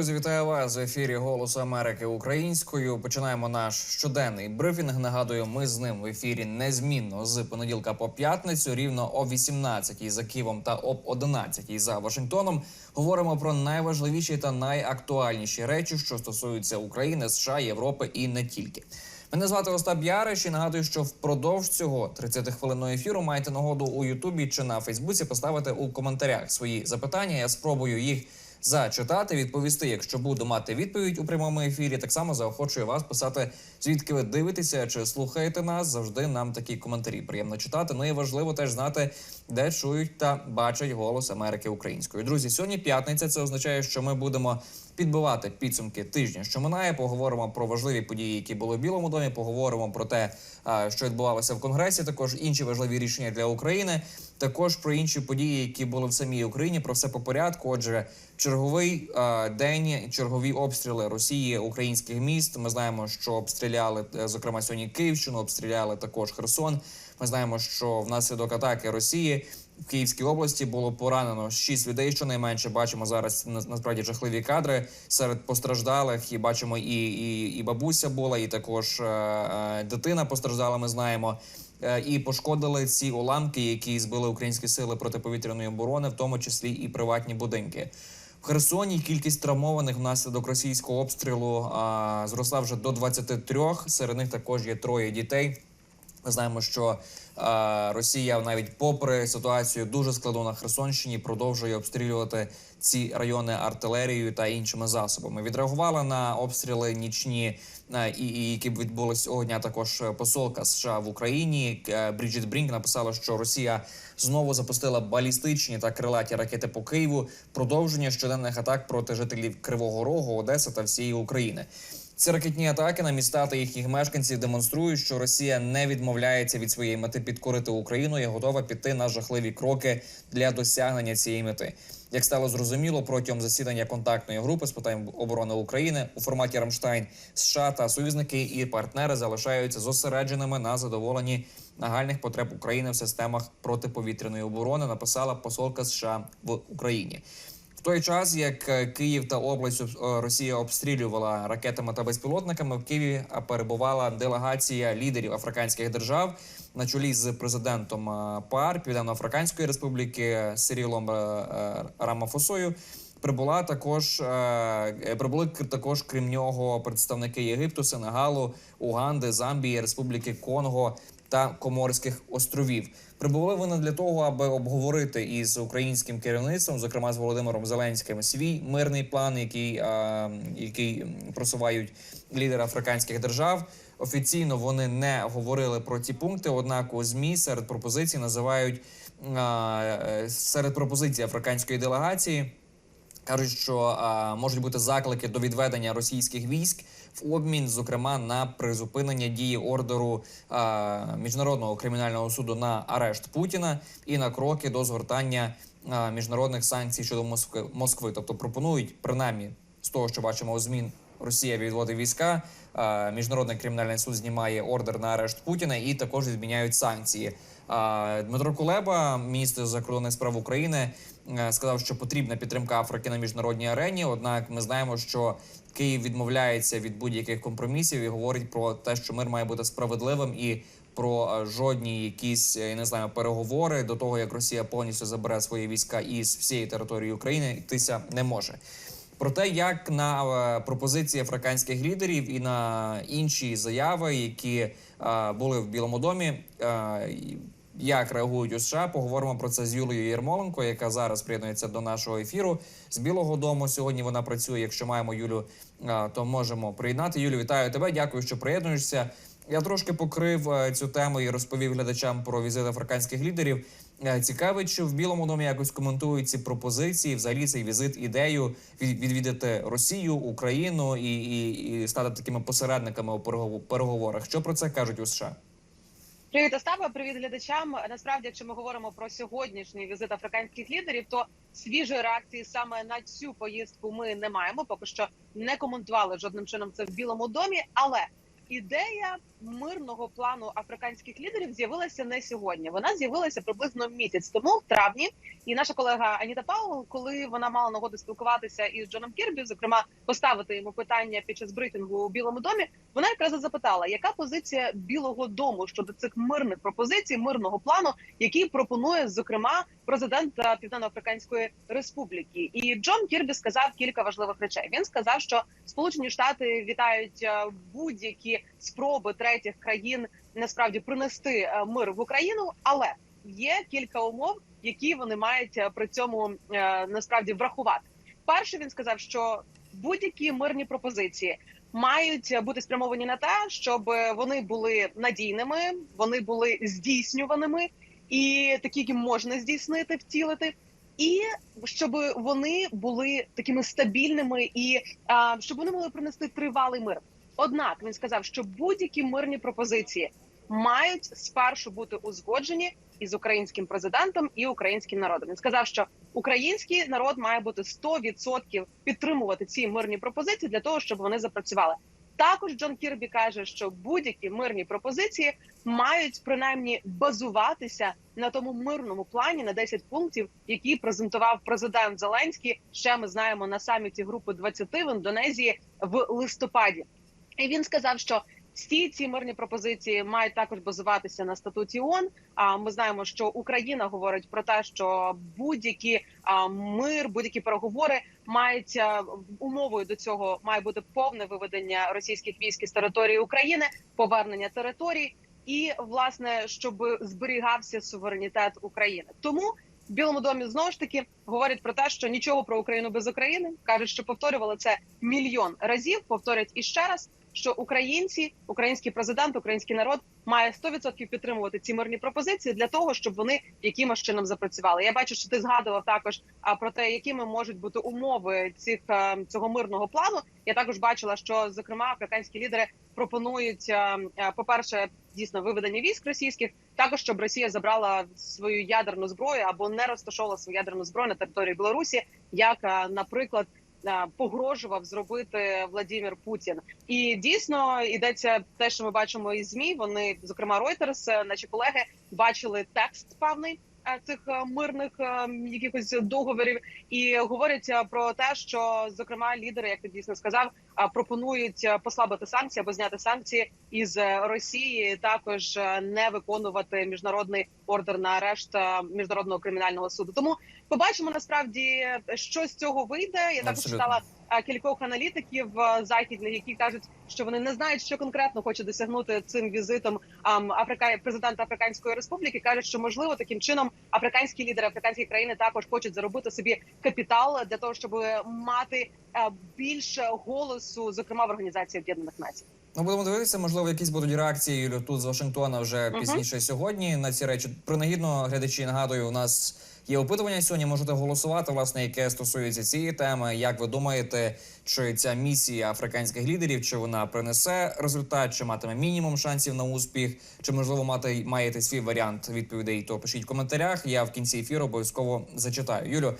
Друзі, вітаю вас в ефірі Голосу Америки українською. Починаємо наш щоденний брифінг. Нагадую, ми з ним в ефірі незмінно з понеділка по п'ятницю, рівно о 18 за Києвом та об 11 за Вашингтоном. Говоримо про найважливіші та найактуальніші речі, що стосуються України, США, Європи і не тільки. Мене звати Остап Яриш і нагадую, що впродовж цього 30-хвилинного ефіру маєте нагоду у Ютубі чи на Фейсбуці поставити у коментарях свої запитання. Я спробую їх зачитати, відповісти, якщо буду мати відповідь у прямому ефірі. Так само заохочую вас писати, звідки ви дивитеся чи слухаєте нас. Завжди нам такі коментарі приємно читати. Ну і важливо теж знати, де чують та бачать голос Америки українською. Друзі, сьогодні п'ятниця. Це означає, що ми будемо підбивати підсумки тижня, що минає. Поговоримо про важливі події, які були в Білому домі. Поговоримо про те, що відбувалося в Конгресі. Також інші важливі рішення для України. Також про інші події, які були в самій Україні. Про все по порядку. Отже, черговий день, чергові обстріли Росії українських міст. Ми знаємо, що обстріляли е, зокрема сьогодні Київщину, обстріляли також Херсон. Ми знаємо, що внаслідок атаки Росії в Київській області було поранено 6 людей. Щонайменше бачимо зараз насправді жахливі кадри серед постраждалих. І бачимо і, і, і бабуся була, і також е, е, дитина постраждала. Ми знаємо. Е, І пошкодили ці уламки, які збили українські сили протиповітряної оборони, в тому числі і приватні будинки. В Херсоні кількість травмованих внаслідок російського обстрілу а, зросла вже до 23. Серед них також є троє дітей. Ми знаємо, що е, Росія навіть попри ситуацію дуже складну на Херсонщині продовжує обстрілювати ці райони артилерією та іншими засобами. Відреагувала на обстріли нічні, е, і, які відбулись цього дня. Також посолка США в Україні е, Бріджит Брінк написала, що Росія знову запустила балістичні та крилаті ракети по Києву. Продовження щоденних атак проти жителів Кривого Рогу, Одеси та всієї України. Ці ракетні атаки на міста та їхніх мешканців демонструють, що Росія не відмовляється від своєї мети підкорити Україну і готова піти на жахливі кроки для досягнення цієї мети. Як стало зрозуміло протягом засідання контактної групи з питань оборони України у форматі Рамштайн, США та союзники і партнери залишаються зосередженими на задоволенні нагальних потреб України в системах протиповітряної оборони. Написала посолка США в Україні. В той час, як е, Київ та область Росія обстрілювала ракетами та безпілотниками, в Києві перебувала делегація лідерів африканських держав на чолі з президентом е, ПАР Південно-Африканської Республіки Сирілом е, е, Рамафосою. Прибула також прибули також крім нього представники Єгипту, Сенегалу, Уганди, Замбії, Республіки Конго та Коморських островів. Прибули вони для того, аби обговорити із українським керівництвом, зокрема з Володимиром Зеленським, свій мирний план, який, е, який просувають лідери африканських держав. Офіційно вони не говорили про ці пункти. Однак у змі серед пропозицій називають е, серед пропозицій африканської делегації. Кажуть, що а, можуть бути заклики до відведення російських військ в обмін, зокрема на призупинення дії ордеру а, міжнародного кримінального суду на арешт Путіна і на кроки до згортання а, міжнародних санкцій щодо Москви. Москви. Тобто пропонують принаймні з того, що бачимо у змін. Росія відводить війська, міжнародний кримінальний суд знімає ордер на арешт Путіна і також відміняють санкції. Дмитро Кулеба, міністр закордонних справ України, е, сказав, що потрібна підтримка Африки на міжнародній арені. Однак, ми знаємо, що Київ відмовляється від будь-яких компромісів і говорить про те, що мир має бути справедливим і про е, жодні якісь е, я не знаю переговори до того, як Росія повністю забере свої війська із всієї території України, йтися не може. Про те, як на е, пропозиції африканських лідерів і на інші заяви, які були в Білому домі, як реагують у США, поговоримо про це з Юлією Єрмоленко, яка зараз приєднується до нашого ефіру з Білого Дому. Сьогодні вона працює. Якщо маємо Юлю, то можемо приєднати. Юлю, вітаю тебе. Дякую, що приєднуєшся. Я трошки покрив е, цю тему і розповів глядачам про візит африканських лідерів. Е, Цікавить, що в Білому домі якось коментують ці пропозиції, взагалі цей візит, ідею від- відвідати Росію, Україну і, і, і стати такими посередниками у перегово- переговорах. Що про це кажуть у США? Привіт, Остапа, привіт глядачам. Насправді, якщо ми говоримо про сьогоднішній візит африканських лідерів, то свіжої реакції саме на цю поїздку ми не маємо. Поки що не коментували жодним чином це в Білому домі. Але ідея мирного плану африканських лідерів з'явилася не сьогодні. Вона з'явилася приблизно місяць тому, в травні. І наша колега Аніта Пауел, коли вона мала нагоду спілкуватися із Джоном Кірбі, зокрема поставити йому питання під час брифінгу у Білому домі, вона якраз запитала, яка позиція Білого Дому щодо цих мирних пропозицій, мирного плану, який пропонує зокрема президент Південно-Африканської Республіки. І Джон Кірбі сказав кілька важливих речей. Він сказав, що Сполучені Штати вітають е, будь-які спроби третіх країн насправді принести е, мир в Україну, але є кілька умов, які вони мають е, при цьому е, насправді врахувати. Перше, він сказав, що будь-які мирні пропозиції мають бути спрямовані на те, щоб вони були надійними, вони були здійснюваними і такі, які можна здійснити, втілити. І щоб вони були такими стабільними, і а, щоб вони могли принести тривалий мир. Однак він сказав, що будь-які мирні пропозиції мають спершу бути узгоджені із українським президентом і українським народом. Він сказав, що український народ має бути 100% підтримувати ці мирні пропозиції для того, щоб вони запрацювали. Також Джон Кірбі каже, що будь-які мирні пропозиції мають принаймні базуватися на тому мирному плані на 10 пунктів, які презентував президент Зеленський. Ще ми знаємо на саміті групи 20 в Індонезії в листопаді. І він сказав, що всі ці мирні пропозиції мають також базуватися на статуті ООН. А ми знаємо, що Україна говорить про те, що будь-які мир, будь-які переговори мають умовою до цього має бути повне виведення російських військ із території України, повернення територій, і власне щоб зберігався суверенітет України. Тому в Білому домі знову ж таки говорять про те, що нічого про Україну без України кажуть, що повторювали це мільйон разів. Повторять іще раз що українці, український президент, український народ має 100% підтримувати ці мирні пропозиції для того, щоб вони якимось чином запрацювали. Я бачу, що ти згадував також про те, якими можуть бути умови цих цього мирного плану. Я також бачила, що зокрема африканські лідери пропонують по перше дійсно виведення військ російських, також щоб Росія забрала свою ядерну зброю або не розташовувала свою ядерну зброю на території Білорусі, як, наприклад. Погрожував зробити Владимир Путін, і дійсно йдеться те, що ми бачимо із змі. Вони, зокрема, Reuters, наші колеги, бачили текст певний цих мирних якихось договорів, і говорять про те, що зокрема лідери, як ти дійсно сказав, пропонують послабити санкції або зняти санкції із Росії, також не виконувати міжнародний ордер на арешт міжнародного кримінального суду. Тому побачимо насправді, що з цього вийде. Я також читала кількох аналітиків західних, які кажуть, що вони не знають, що конкретно хоче досягнути цим візитом Африка президента Африканської Республіки. кажуть, що можливо таким чином африканські лідери африканські країни також хочуть заробити собі капітал для того, щоб мати більше голосу, зокрема в організації Об'єднаних Націй. Ну, будемо дивитися, можливо, якісь будуть реакції тут з Вашингтона вже пізніше сьогодні на ці речі. Принагідно, глядачі, нагадую, у нас є опитування сьогодні. Можете голосувати, власне, яке стосується цієї теми. Як ви думаєте, чи ця місія африканських лідерів, чи вона принесе результат, чи матиме мінімум шансів на успіх, чи можливо мати маєте свій варіант відповідей? То пишіть в коментарях. Я в кінці ефіру обов'язково зачитаю. Юлю,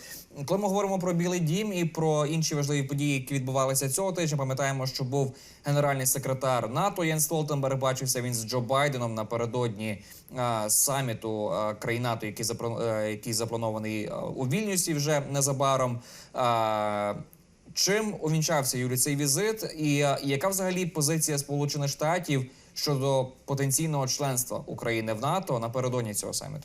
коли ми говоримо про Білий Дім і про інші важливі події, які відбувалися цього тижня, пам'ятаємо, що був генеральний секретар НАТО Єн Столтенберг. Бачився він з Джо Байденом напередодні а, саміту а, країн НАТО, який запро- е, який запланований у Вільнюсі вже незабаром. А, Чим увінчався Юлі цей візит, і яка взагалі позиція Сполучених Штатів щодо потенційного членства України в НАТО напередодні цього саміту?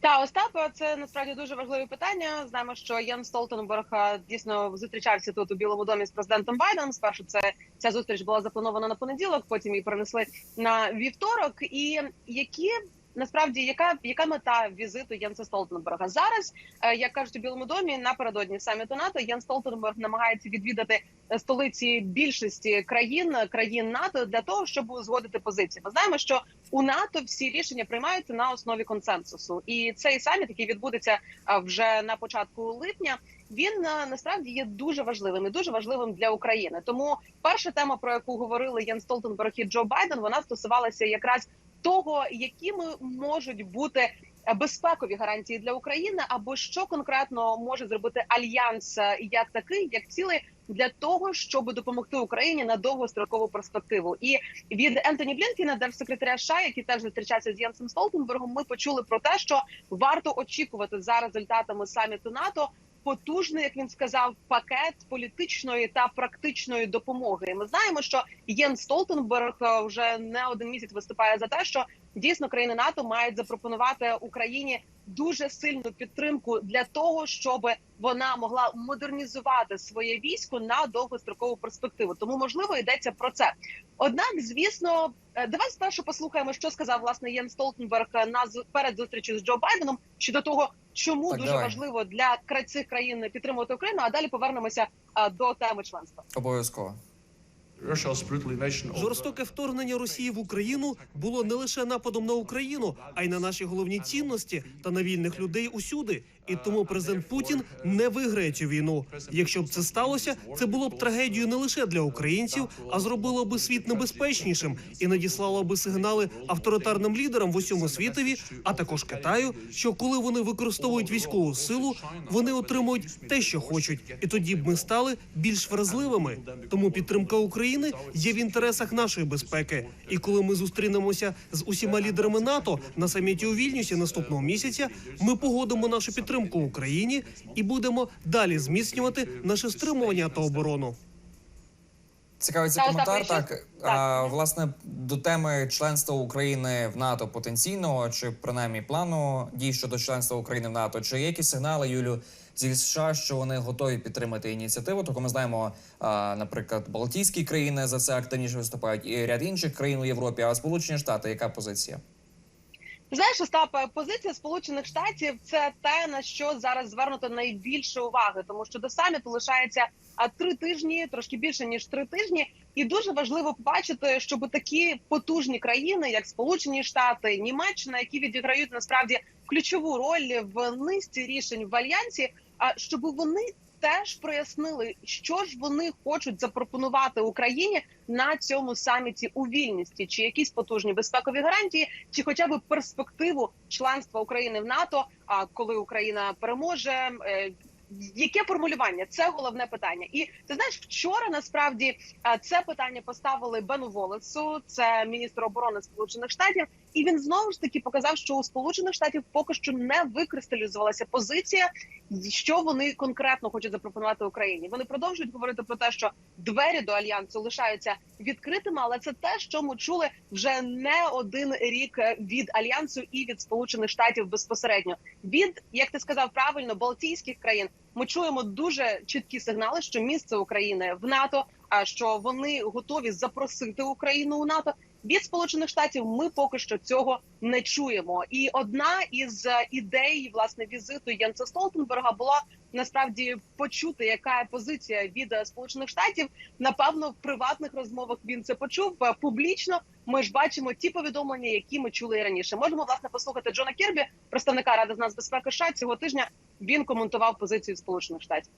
Та Остапа, це насправді дуже важливе питання. Знаємо, що Ян Столтенберг дійсно зустрічався тут у Білому домі з президентом Байденом. Спершу це ця зустріч була запланована на понеділок, потім її перенесли на вівторок. І які насправді яка яка мета візиту Єнса Столтенберга зараз, е, як кажуть у Білому домі, напередодні саміту НАТО Ян Столтенберг намагається відвідати е, столиці більшості країн країн НАТО для того, щоб узгодити позиції. Ми знаємо, що у НАТО всі рішення приймаються на основі консенсусу, і цей саміт, який відбудеться вже на початку липня, він насправді є дуже важливим і дуже важливим для України. Тому перша тема, про яку говорили Ян Столтенберг і Джо Байден, вона стосувалася якраз того, якими можуть бути безпекові гарантії для України, або що конкретно може зробити альянс е, як такий, як цілий для того, щоб допомогти Україні на довгострокову перспективу. І від Ентоні Блінкіна, держсекретаря США, який теж зустрічався з Єнсом Столтенбергом, ми почули про те, що варто очікувати за результатами саміту НАТО. Потужний, як він сказав, пакет політичної та практичної допомоги. І Ми знаємо, що Єн Столтенберг е, вже не один місяць виступає за те, що дійсно країни НАТО мають запропонувати Україні дуже сильну підтримку для того, щоб вона могла модернізувати своє військо на довгострокову перспективу. Тому можливо йдеться про це. Однак, звісно, е, давай спершу послухаємо, що сказав власне Єн Столтенберг на перед зустрічю з Джо Байденом щодо того, чому Так, дуже давай. важливо для цих країн підтримувати Україну. А далі повернемося е, до теми членства. Обов'язково. Жорстоке вторгнення Росії в Україну було не лише нападом на Україну, а й на наші головні цінності та на вільних людей усюди. І тому президент Путін не виграє цю війну. Якщо б це сталося, це було б трагедією не лише для українців, а зробило би світ небезпечнішим і надіслало би сигнали авторитарним лідерам в усьому світові, а також Китаю, що коли вони використовують військову силу, вони отримують те, що хочуть, і тоді б ми стали більш вразливими. Тому підтримка України є в інтересах нашої безпеки. І коли ми зустрінемося з усіма лідерами НАТО на саміті у Вільнюсі наступного місяця, ми погодимо нашу підтримку Україні і будемо далі зміцнювати наше стримування та оборону. Цікавий цей коментар. Так, а, власне до теми членства України в НАТО потенційного чи принаймні плану дій щодо членства України в НАТО. Чи є якісь сигнали, Юлю, зі США, що вони готові підтримати ініціативу? Тобто ми знаємо, а, наприклад, Балтійські країни за це активніше виступають, і ряд інших країн у Європі. А Сполучені Штати, яка позиція? Знаєш, Остапе, позиція Сполучених Штатів це те на що зараз звернуто найбільше уваги, тому що до саміту лишається три тижні, трошки більше ніж три тижні, і дуже важливо побачити, щоб такі потужні країни, як Сполучені Штати, Німеччина, які відіграють насправді ключову роль в низці рішень в альянсі, а щоб вони теж прояснили, що ж вони хочуть запропонувати Україні на цьому саміті у вільності, чи якісь потужні безпекові гарантії, чи хоча б перспективу членства України в НАТО. А коли Україна переможе, е, яке формулювання? Це головне питання. І ти знаєш, вчора насправді це питання поставили Бену Волесу, це міністр оборони Сполучених Штатів, і він знову ж таки показав, що у Сполучених Штатів поки що не викристалізувалася позиція, що вони конкретно хочуть запропонувати Україні. Вони продовжують говорити про те, що двері до альянсу лишаються відкритими, але це те, що ми чули вже не один рік е, від альянсу і від Сполучених Штатів безпосередньо. Від як ти сказав правильно, Балтійських країн ми чуємо дуже чіткі сигнали, що місце України в НАТО, а що вони готові запросити Україну у НАТО. Від сполучених штатів ми поки що цього не чуємо. І одна із е, ідей власне візиту Єнса Столтенберга була насправді почути, яка позиція від е, сполучених штатів. Напевно, в приватних розмовах він це почув Е, публічно. Ми ж бачимо ті повідомлення, які ми чули раніше. Можемо власне послухати Джона Кірбі, представника ради з нас безпеки США. Цього тижня він коментував позицію сполучених штатів.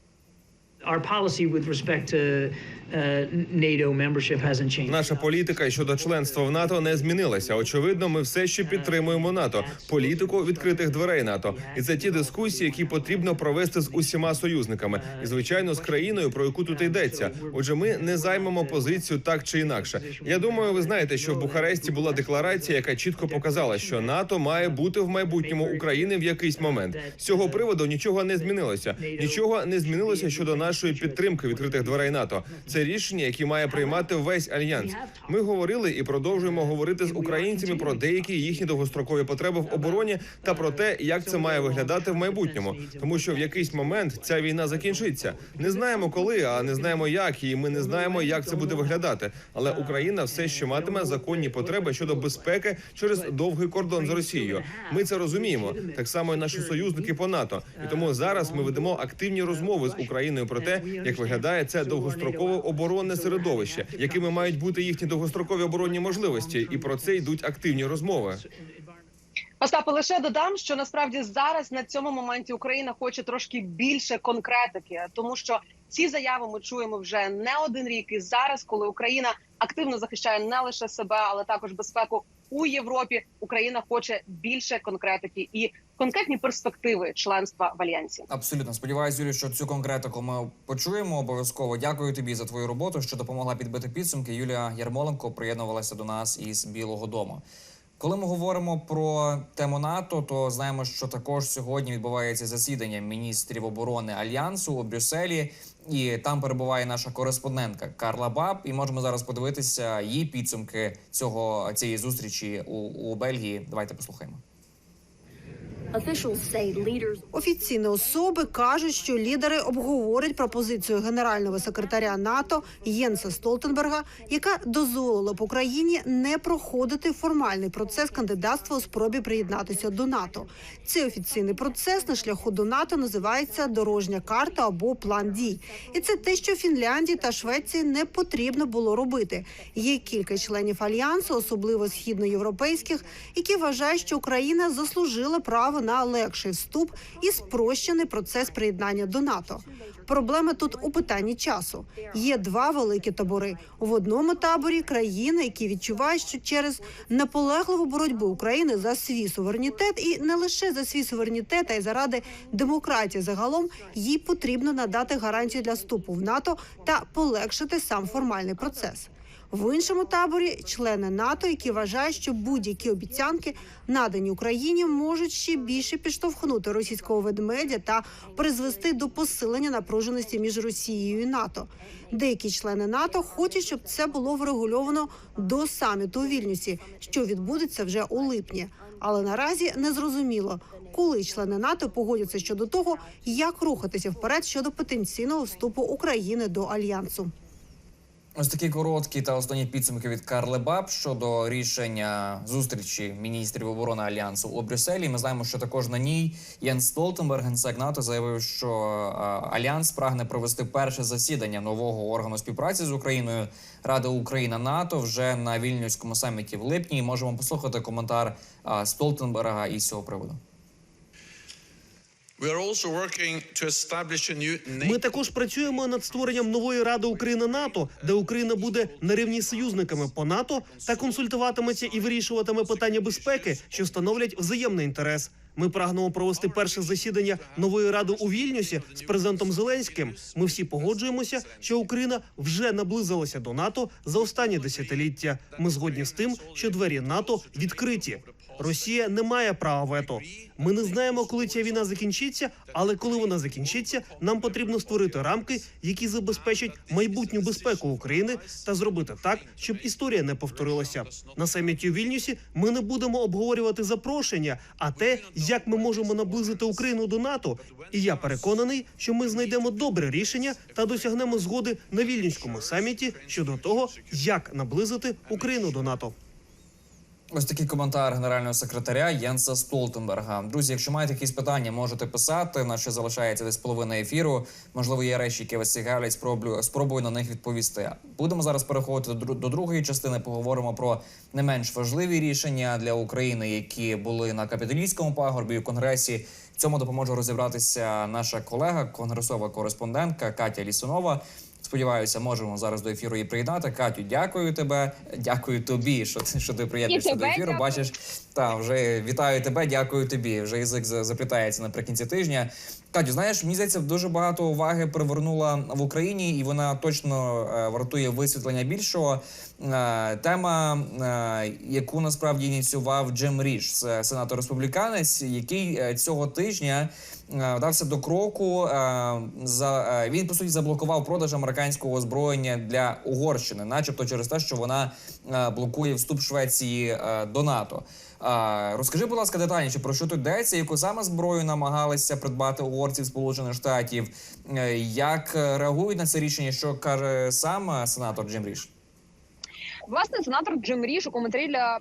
Our policy with respect to uh, NATO membership hasn't changed. Наша політика щодо членства в НАТО не змінилася. Очевидно, ми все ще підтримуємо НАТО, політику відкритих дверей НАТО. І це ті дискусії, які потрібно провести з усіма союзниками, і звичайно з країною, про яку тут йдеться. Отже, ми не займемо позицію так чи інакше. Я думаю, ви знаєте, що в Бухаресті була декларація, яка чітко показала, що НАТО має бути в майбутньому України в якийсь момент. З цього приводу нічого не змінилося. Нічого не змінилося щодо нашої підтримки відкритих дверей НАТО. Це рішення, які має приймати весь альянс. Ми говорили і продовжуємо говорити з українцями про деякі їхні довгострокові потреби в обороні та про те, як це має виглядати в майбутньому, тому що в якийсь момент ця війна закінчиться. Не знаємо коли, а не знаємо як, і ми не знаємо, як це буде виглядати. Але Україна все ще матиме законні потреби щодо безпеки через довгий кордон з Росією. Ми це розуміємо, так само і наші союзники по НАТО. І тому зараз ми ведемо активні розмови з Україною про те, як виглядає це довгострокове оборонне середовище, якими мають бути їхні довгострокові оборонні можливості, і про це йдуть активні розмови. Остапе, лише додам, що насправді зараз на цьому моменті Україна хоче трошки більше конкретики, тому що ці заяви ми чуємо вже не один рік. І зараз, коли Україна активно захищає не лише себе, але також безпеку у Європі. Україна хоче більше конкретики і конкретні перспективи членства в альянсі. Абсолютно сподіваюся, Юлі, що цю конкретику ми почуємо обов'язково. Дякую тобі за твою роботу, що допомогла підбити підсумки. Юлія Ярмоленко приєднувалася до нас із Білого Дому. Коли ми говоримо про тему НАТО, то знаємо, що також сьогодні відбувається засідання міністрів оборони альянсу у Брюсселі, і там перебуває наша кореспондентка Карла Баб. І можемо зараз подивитися її підсумки цього цієї зустрічі у, у Бельгії. Давайте послухаємо. Офіційні особи кажуть, що лідери обговорять пропозицію генерального секретаря НАТО Єнса Столтенберга, яка дозволила б Україні не проходити формальний процес кандидатства у спробі приєднатися до НАТО. Цей офіційний процес на шляху до НАТО називається дорожня карта або план дій. І це те, що Фінляндії та Швеції не потрібно було робити. Є кілька членів альянсу, особливо східноєвропейських, які вважають, що Україна заслужила право на легший вступ і спрощений процес приєднання до НАТО. Проблема тут у питанні часу. Є два великі табори. В одному таборі країни, які відчувають, що через наполегливу боротьбу України за свій суверенітет, і не лише за свій суверенітет, а й заради демократії загалом їй потрібно надати гарантії для вступу в НАТО та полегшити сам формальний процес. В іншому таборі члени НАТО, які вважають, що будь-які обіцянки, надані Україні, можуть ще більше підштовхнути російського ведмедя та призвести до посилення напруженості між Росією і НАТО. Деякі члени НАТО хочуть, щоб це було врегульовано до саміту у Вільнюсі, що відбудеться вже у липні. Але наразі не зрозуміло, коли члени НАТО погодяться щодо того, як рухатися вперед щодо потенційного вступу України до альянсу. Ось такі короткі та останні підсумки від Карли Баб щодо рішення зустрічі міністрів оборони альянсу у Брюсселі. Ми знаємо, що також на ній Єн Столтенберг, генсек НАТО, заявив, що е, альянс прагне провести перше засідання нового органу співпраці з Україною Ради Україна НАТО вже на вільнюському саміті в липні. І можемо послухати коментар е, Столтенберга із цього приводу. Ми також працюємо над створенням нової ради України НАТО, де Україна буде на рівні з союзниками по НАТО та консультуватиметься і вирішуватиме питання безпеки, що становлять взаємний інтерес. Ми прагнемо провести перше засідання нової ради у Вільнюсі з президентом Зеленським. Ми всі погоджуємося, що Україна вже наблизилася до НАТО за останні десятиліття. Ми згодні з тим, що двері НАТО відкриті. Росія не має права вето. Ми не знаємо, коли ця війна закінчиться, але коли вона закінчиться, нам потрібно створити рамки, які забезпечать майбутню безпеку України та зробити так, щоб історія не повторилася. На саміті у Вільнюсі ми не будемо обговорювати запрошення, а те, як ми можемо наблизити Україну до НАТО. І я переконаний, що ми знайдемо добре рішення та досягнемо згоди на вільнюському саміті щодо того, як наблизити Україну до НАТО. Ось такий коментар генерального секретаря Єнса Столтенберга. Друзі, якщо маєте якісь питання, можете писати. На ще залишається десь половина ефіру. Можливо, є речі, які вас цікавлять. Спробую спробую на них відповісти. Будемо зараз переходити до, другої частини. Поговоримо про не менш важливі рішення для України, які були на капітолійському пагорбі в конгресі. Цьому допоможе розібратися наша колега, конгресова кореспондентка Катя Лісунова. Сподіваюся, можемо зараз до ефіру і приєднати. Катю, дякую тебе. Дякую тобі, що ти що ти приєднуєшся до ефіру. дякую. Бачиш, та вже вітаю тебе. Дякую тобі. Вже язик за- заплітається наприкінці тижня. Катю, знаєш, мені здається, дуже багато уваги привернула в Україні, і вона точно е, вартує висвітлення більшого. Е, тема, е, яку насправді ініціював Джим Ріш, це сенатор республіканець, який цього тижня вдався до кроку. За він по суті заблокував продаж американського озброєння для Угорщини, начебто через те, що вона блокує вступ Швеції до НАТО. Розкажи, будь ласка, детальніше про що тут йдеться, яку саме зброю намагалися придбати угорці в Сполучених Штатів, Е, як е, реагують на це рішення, що каже сам е, сенатор Джим Ріш? Власне, сенатор Джим Ріш у коментарі для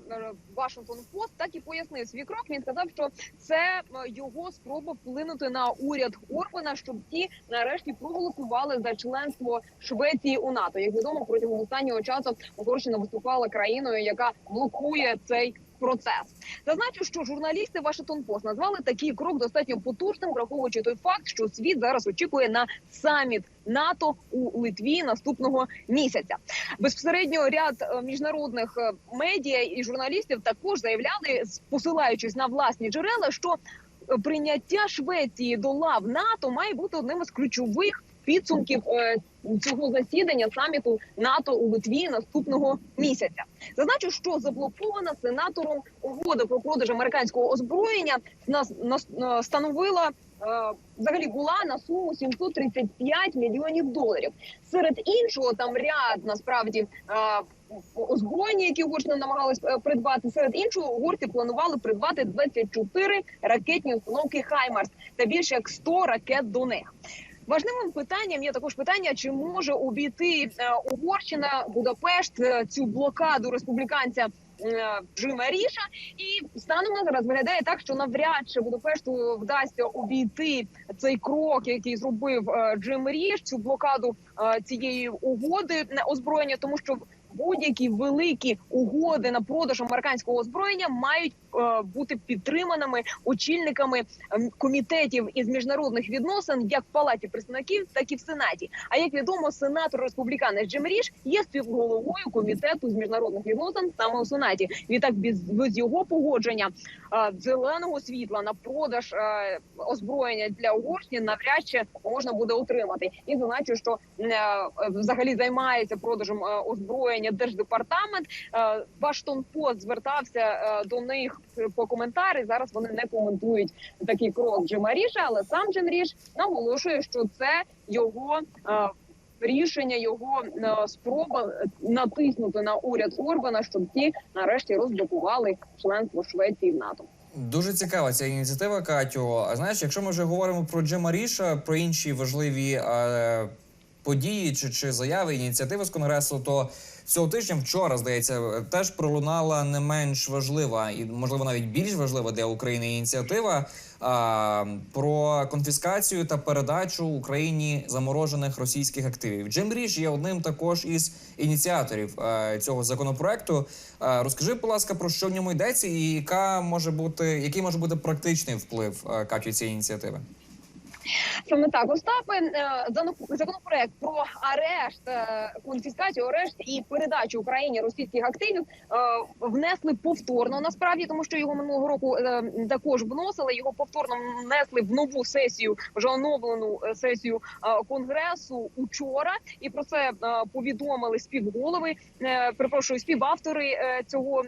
Washington Post так і пояснив свій крок. Він сказав, що це його спроба вплинути на уряд Орбана, щоб ті нарешті проголосували за членство Швеції у НАТО. Як відомо, протягом останнього часу Угорщина виступала країною, яка блокує цей процес. Зазначу, що журналісти Вашингтон Пост назвали такий крок достатньо потужним, враховуючи той факт, що світ зараз очікує на саміт НАТО у Литві наступного місяця. Безпосередньо ряд е, міжнародних е, медіа і журналістів також заявляли, посилаючись на власні джерела, що е, прийняття Швеції до лав НАТО має бути одним із ключових підсумків е, цього засідання саміту НАТО у Литві наступного місяця. Зазначу, що заблокована сенатором угода про продаж американського озброєння е, становила. е, Взагалі була на суму 735 мільйонів доларів. Серед іншого там ряд насправді озброєння, які угорщина намагалась придбати. Серед іншого угорці планували придбати 24 ракетні установки Хаймарс та більше як 100 ракет до них. Важливим питанням є також питання, чи може обійти е, Угорщина Будапешт е, цю блокаду республіканця е, Джима Ріша, і станом на зараз виглядає так, що навряд чи Будапешту вдасться обійти цей крок, який зробив Джим Ріш, цю блокаду цієї угоди на озброєння, тому що будь-які великі угоди на продаж американського озброєння мають е, бути підтриманими очільниками ем, комітетів із міжнародних відносин, як в палаті представників, так і в сенаті. А як відомо, сенатор республіканець Джим Ріш є співголовою комітету з міжнародних відносин саме у сенаті. Відтак без, без його погодження е, зеленого світла на продаж е, озброєння для Угорщини навряд чи можна буде отримати. І зазначу, що е, взагалі займається продажем е, озброєння держдепартамент. Е, Вашингтон Пост звертався е, до них по коментарі. Зараз вони не коментують такий крок Джима Ріша, але сам Джим наголошує, що це його. е, Рішення його спроба натиснути на уряд Орбана, щоб ті нарешті розблокували членство Швеції в НАТО. Дуже цікава ця ініціатива, Катю. А знаєш, якщо ми вже говоримо про Джима Ріша, про інші важливі е, події чи, чи заяви, ініціативи з конгресу, то цього тижня вчора здається теж пролунала не менш важлива і можливо навіть більш важлива для України ініціатива а, про конфіскацію та передачу Україні заморожених російських активів. Джим Ріш є одним також із ініціаторів е, цього законопроекту. Е, розкажи, будь ласка, про що в ньому йдеться, і яка може бути який може бути практичний вплив е, Катю цієї ініціативи? Саме так Остапе е, законопроект про арешт, е, конфіскацію, арешт і передачу Україні російських активів е, внесли повторно насправді, тому що його минулого року також вносили. Його повторно внесли в нову сесію, вже оновлену сесію конгресу учора. І про це повідомили співголови. Перепрошую, співавтори цього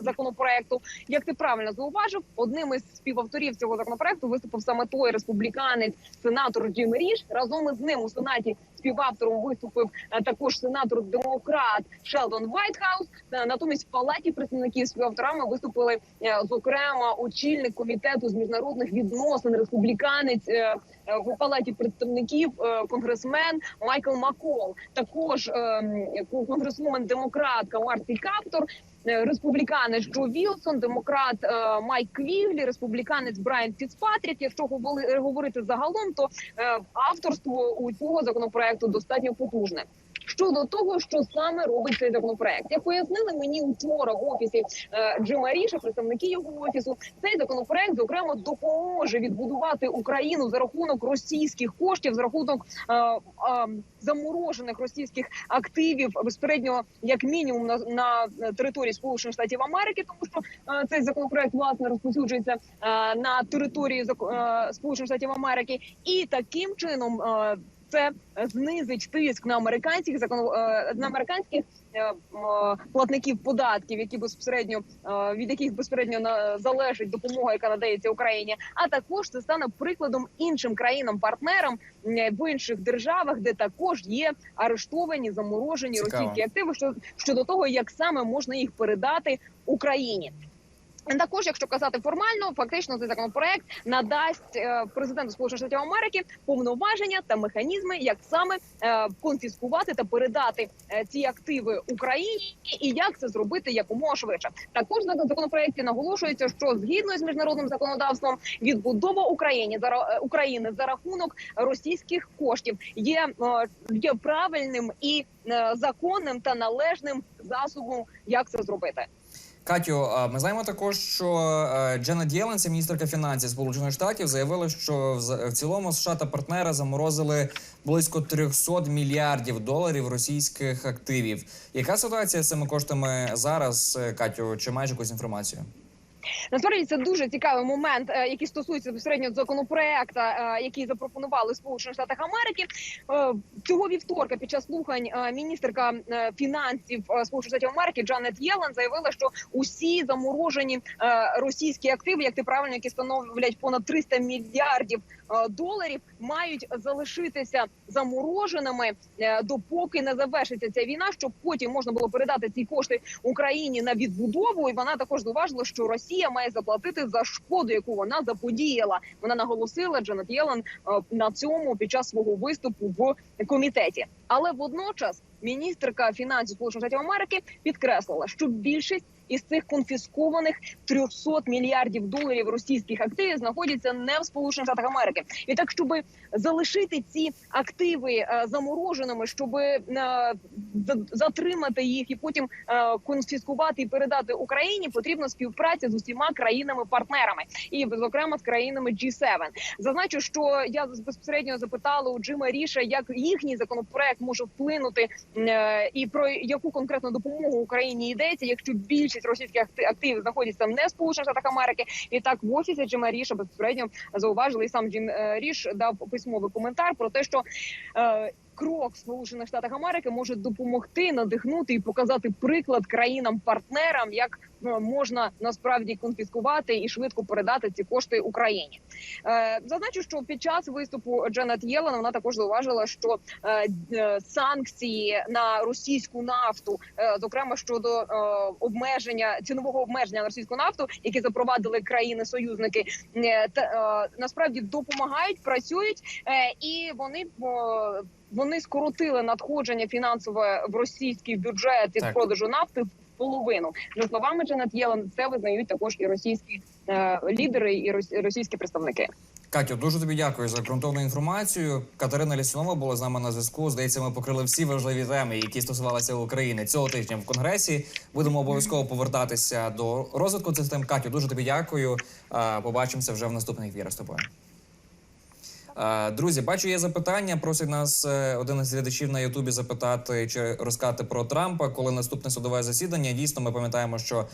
законопроекту. Як ти правильно зауважив, одним із співавторів цього законопроекту виступив саме той республіканець, сенатор Джим Ріш. Разом із ним у сенаті співавтором виступив е, також сенатор демократ Шелдон Вайтхаус. Е, Натомість в палаті представників співавторами виступили е, зокрема очільник комітету з міжнародних відносин, республіканець. В палаті представників конгресмен Майкл Макол, також е, м, конгресвумен демократка Марсі Каптор, республіканець Джо Вілсон, демократ е, Майк Квіглі, республіканець Брайан Фіцпатрік. Якщо говори- говорити загалом, то е, авторство у цього законопроекту достатньо потужне. Щодо того, що саме робить цей законопроект, як пояснили мені вчора в офісі е, Джима Ріша, представники його офісу, цей законопроект зокрема допоможе відбудувати Україну за рахунок російських коштів, за рахунок е, е, заморожених російських активів безпередньо, як мінімум, на, на території Сполучених Штатів Америки, тому що е, цей законопроект власне розповсюджується е, на території е, Сполучених Штатів Америки, і таким чином. е, це знизить тиск на американських закон е, на американських е, платників податків, які безпосередньо е, від яких безпосередньо залежить допомога, яка надається Україні. А також це стане прикладом іншим країнам-партнерам в інших державах, де також є арештовані заморожені Цікаво. російські активи. Що щодо того, як саме можна їх передати Україні. Також, якщо казати формально, фактично цей законопроект надасть е, президенту Сполучених Штатів Америки повноваження та механізми, як саме е, конфіскувати та передати е, ці активи Україні, і як це зробити якомога швидше. Також на законопроекті наголошується, що згідно з міжнародним законодавством відбудова Україні за України за рахунок російських коштів є, є правильним і законним та належним засобом, як це зробити. Катю, ми знаємо також, що Джена Дженет це міністерка фінансів Сполучених Штатів, заявила, що в в цілому США та партнери заморозили близько 300 мільярдів доларів російських активів. Яка ситуація з цими коштами зараз, е, Катю? Чи маєш якусь інформацію? Насправді це дуже цікавий момент, е, який стосується безпосередньо законопроекта, е, який запропонували Сполучених Штатах Америки. Е, Цього вівторка під час слухань міністерка фінансів Сполучених Штатів Америки Джанет Єлен заявила, що усі заморожені російські активи, як ти правильно, які становлять понад 300 мільярдів доларів, мають залишитися замороженими допоки не завершиться ця війна, щоб потім можна було передати ці кошти Україні на відбудову. І вона також зауважила, що Росія має заплатити за шкоду, яку вона заподіяла. Вона наголосила Джанет Єлен е, на цьому під час свого виступу в комітеті. Але водночас міністерка фінансів Сполучених Штатів Америки підкреслила, що більшість із цих конфіскованих 300 мільярдів доларів російських активів знаходяться не в Сполучених Штатах Америки. І так, щоб залишити ці активи е, замороженими, щоб е, затримати їх і потім е, конфіскувати і передати Україні, потрібна співпраця з усіма країнами-партнерами, і зокрема з країнами G7. Зазначу, що я безпосередньо запитала у Джима Ріша, як їхній законопроект може вплинути і про яку конкретну допомогу Україні йдеться, якщо більшість російських акти- активів знаходяться не в Сполучених Штатах Америки. І так в офісі Джима Ріша безпосередньо зауважили, і сам Джим е, Ріш дав письмовий коментар про те, що е, крок Сполучених Штатах Америки може допомогти надихнути і показати приклад країнам-партнерам, як е, можна насправді конфіскувати і швидко передати ці кошти Україні. Е, Зазначу, що під час виступу Дженет Єлен вона також зауважила, що е, санкції на російську нафту, зокрема щодо обмеження цінового обмеження на російську нафту, які запровадили країни-союзники, насправді допомагають, працюють, і вони вони скоротили надходження фінансове в російський бюджет від Так. продажу нафти в половину. За словами Дженет Єлен, це визнають також і російські е, лідери, і рос- російські представники. Катю, дуже тобі дякую за ґрунтовну інформацію. Катерина Лісунова була з нами на зв'язку. Здається, ми покрили всі важливі теми, які стосувалися України цього тижня в конгресі. Будемо обов'язково повертатися до розвитку цих тем. Катю, дуже тобі дякую. Е, Побачимося вже в наступних вірах з тобою. Друзі, бачу, є запитання. Просить нас е, один із глядачів на Ютубі запитати чи розказати про Трампа, коли наступне судове засідання. Дійсно, ми пам'ятаємо, що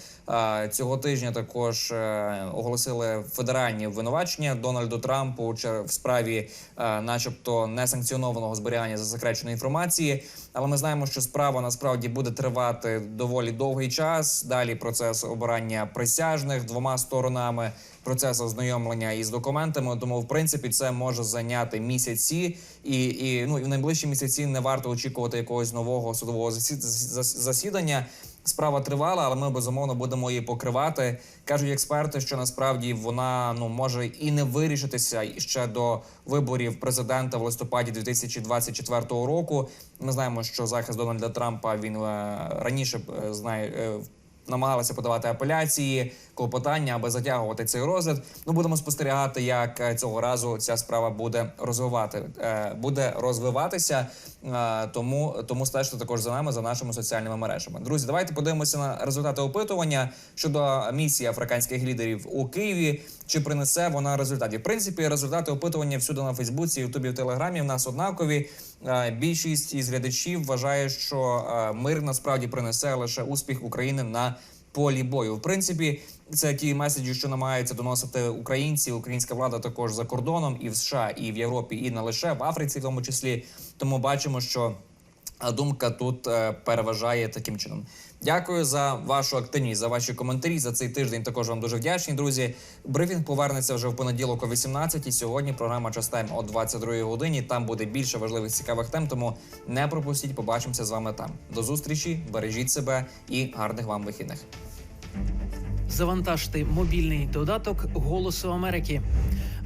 цього тижня також е, оголосили федеральні обвинувачення Дональду Трампу в справі, е, начебто, несанкціонованого зберігання засекреченої інформації. Але ми знаємо, що справа насправді буде тривати доволі довгий час. Далі процес обирання присяжних двома сторонами процес ознайомлення із документами. Тому, в принципі, це може зайняти місяці, і, і ну і в найближчі місяці не варто очікувати якогось нового судового засі- засідання. Справа тривала, але ми безумовно будемо її покривати. кажуть експерти, що насправді вона ну може і не вирішитися ще до виборів президента в листопаді 2024 року. Ми знаємо, що захист Дональда Трампа він е, раніше е, знає. Намагалися подавати апеляції, клопотання, аби затягувати цей розгляд. Ну будемо спостерігати, як е, цього разу ця справа буде розвивати, е, буде розвиватися. Е, Тому тому стежте також за нами, за нашими соціальними мережами. Друзі, давайте подивимося на результати опитування щодо місії африканських лідерів у Києві. Чи принесе вона результатів? В принципі, результати опитування всюди на Фейсбуці, Ютубі, Телеграмі в нас однакові. Е, Більшість із глядачів вважає, що е, мир насправді принесе лише успіх України на полі бою. В принципі, це ті меседжі, що намагаються доносити українці, українська влада також за кордоном і в США, і в Європі, і не лише в Африці, в тому числі. Тому бачимо, що думка тут е, переважає таким чином. Дякую за вашу активність, за ваші коментарі. За цей тиждень також вам дуже вдячні, друзі. Брифінг повернеться вже в понеділок о 18 Сьогодні програма «Частайм» о 22 годині. Там буде більше важливих цікавих тем. Тому не пропустіть. Побачимося з вами там. До зустрічі, бережіть себе і гарних вам вихідних. Завантажте мобільний додаток Голосу Америки.